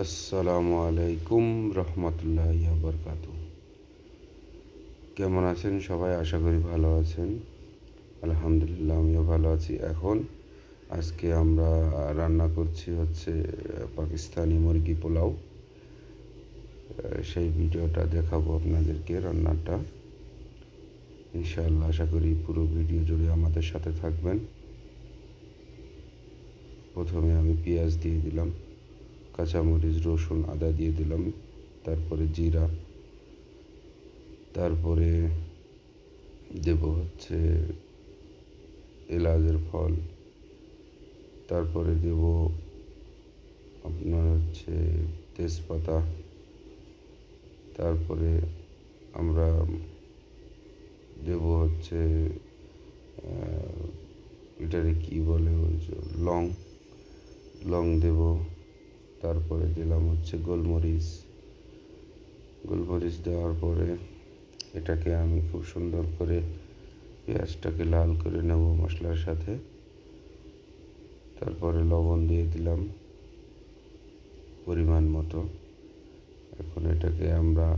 আসসালামু আলাইকুম রহমতুল্লাহ বরকাত কেমন আছেন সবাই? আশা করি ভালো আছেন। আলহামদুলিল্লাহ, আমিও ভালো আছি। এখন আজকে আমরা রান্না করছি হচ্ছে পাকিস্তানি মুরগি পোলাও। সেই ভিডিওটা দেখাবো আপনাদেরকে রান্নাটা। ইনশাআল্লাহ, আশা করি পুরো ভিডিও জুড়ে আমাদের সাথে থাকবেন। প্রথমে আমি পেঁয়াজ দিয়ে দিলাম। কাঁচামরিচ, রসুন, আদা দিয়ে দিলাম। তারপরে জিরা। তারপরে দেব হচ্ছে এলাচের ফল। তারপরে দেব আপনার হচ্ছে তেজপাতা। তারপরে আমরা দেব হচ্ছে এটারে কি বলে লং। লং দেব। তারপরে দিলাম হচ্ছে গোলমরিচ। গোলমরিচ দেওয়ার পরে এটাকে আমি খুব সুন্দর করে পেঁয়াজটাকে লাল করে নেব মশলার সাথে। তারপরে লবণ দিয়ে দিলাম পরিমাণ মতো। এখন এটাকে আমরা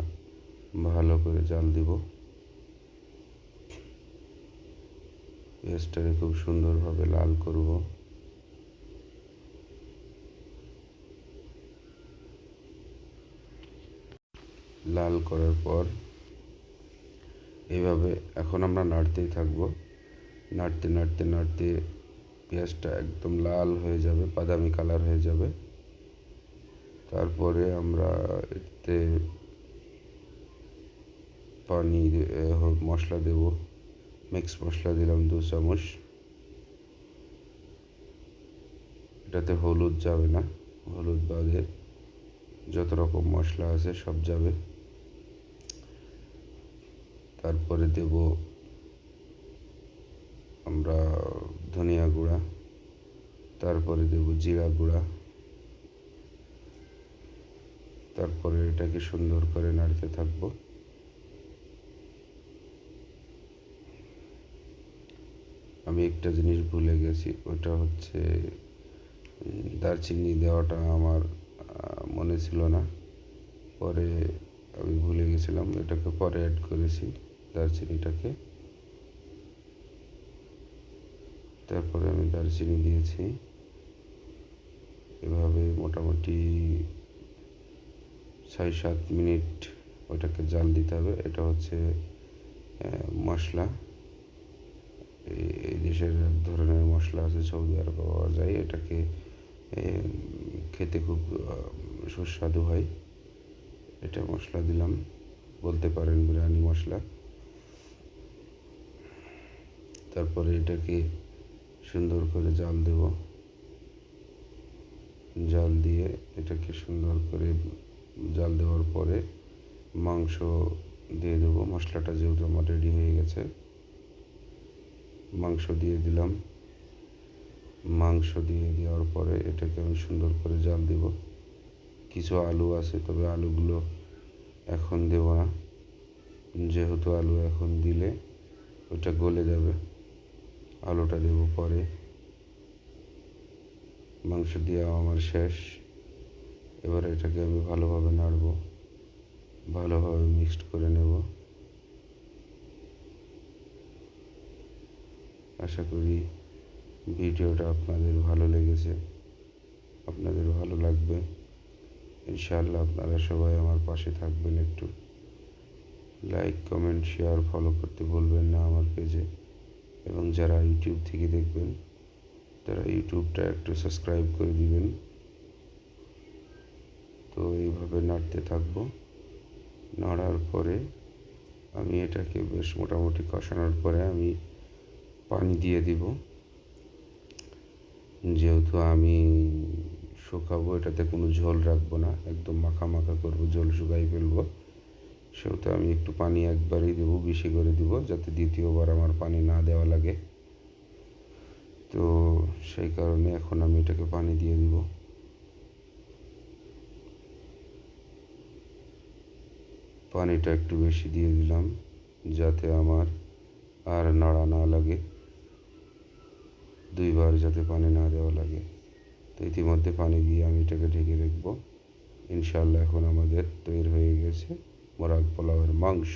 ভালো করে জাল দিব। পেঁয়াজটাকে খুব সুন্দরভাবে লাল করব। লাল করার পর এইভাবে এখন আমরা নাড়তেই থাকব। নাড়তে নাড়তে নাড়তে পেঁয়াজটা একদম লাল হয়ে যাবে, বাদামি কালার হয়ে যাবে। তারপরে আমরা এতে পানি মশলা দেব। মিক্স মশলা দিলাম দু চামচ। এটাতে হলুদ যাবে না, হলুদ বাদে যত রকম মশলা আছে সব যাবে। তারপরে দেব আমরা ধনিয়া গুঁড়া, তারপরে দেব জিরা গুঁড়া, তারপরে এটাকে সুন্দর করে নাড়তে থাকব। আমি একটা জিনিস ভুলে গেছি, ওটা হচ্ছে দারচিনি দেওয়াটা আমার মনে ছিল না। পরে আমি ভুলে গেছিলাম, এটাকে পরে অ্যাড করেছি। দারচিনিটাকে। তারপরে আমি দারচিনি দিয়েছি। এভাবে মোটামুটি ছয় সাত মিনিট ওটাকে জাল দিতে হবে। এটা হচ্ছে মশলা। এই দেশের ধরনের মশলা আছে, সৌদি আরবে পাওয়া যায়। এটাকে খেতে খুব সুস্বাদু হয়। এটা মশলা দিলাম। বলতে পারেন বিরিয়ানি মশলা। তারপরে এটাকে সুন্দর করে জাল দেব। জাল দিয়ে এটাকে সুন্দর করে জাল দেওয়ার পরে মাংস দিয়ে দেবো। মশলাটা যেহেতু আমার রেডি হয়ে গেছে, মাংস দিয়ে দিলাম। মাংস দিয়ে দেওয়ার পরে এটাকে আমি সুন্দর করে জাল দেব। কিছু আলু আছে, তবে আলুগুলো এখন দেব না। যেহেতু আলু এখন দিলে ওটা গলে যাবে। আলুটা দেব পরে। মাংস দেওয়া আমার শেষ। এবার এটাকে আমি ভালোভাবে নাড়ব। ভালোভাবে মিক্সড করে নেব। আশা করি ভিডিওটা আপনাদের ভালো লেগেছে। আপনাদের ভালো লাগবে। ইনশাআল্লাহ আপনারা সবাই আমার পাশে থাকবেন একটু। লাইক কমেন্ট শেয়ার ফলো করতে ভুলবেন না আমার পেজে এবং যারা ইউটিউব থেকে দেখবেন, তারা ইউটিউবটা একটু সাবস্ক্রাইব করে দিবেন। তো এইভাবে নাড়তে থাকব। নাড়ার পরে আমি এটাকে বেশ মোটামুটি কষানোর পরে আমি পানি দিয়ে দিব। যেহেতু আমি শুকাবো, এটাতে কোনো ঝোল রাখব না, একদম মাখা মাখা করব, ঝোল শুকাই ফেলব। সেহেতু আমি একটু পানি একবারই দেবো, বেশি করে দিব, যাতে দ্বিতীয়বার আমার পানি না দেওয়া লাগে। তো সেই কারণে এখন আমি এটাকে পানি দিয়ে দিব। পানিটা একটু বেশি দিয়ে দিলাম, যাতে আমার আর নাড়া না লাগে। দুইবার যাতে পানি না দেওয়া লাগে। তো ইতিমধ্যে পানি দিয়ে আমি এটাকে ঢেকে রাখব। ইনশাল্লাহ এখন আমাদের তৈরি হয়ে গেছে। মোরাগ পোলাওয়ের মাংস।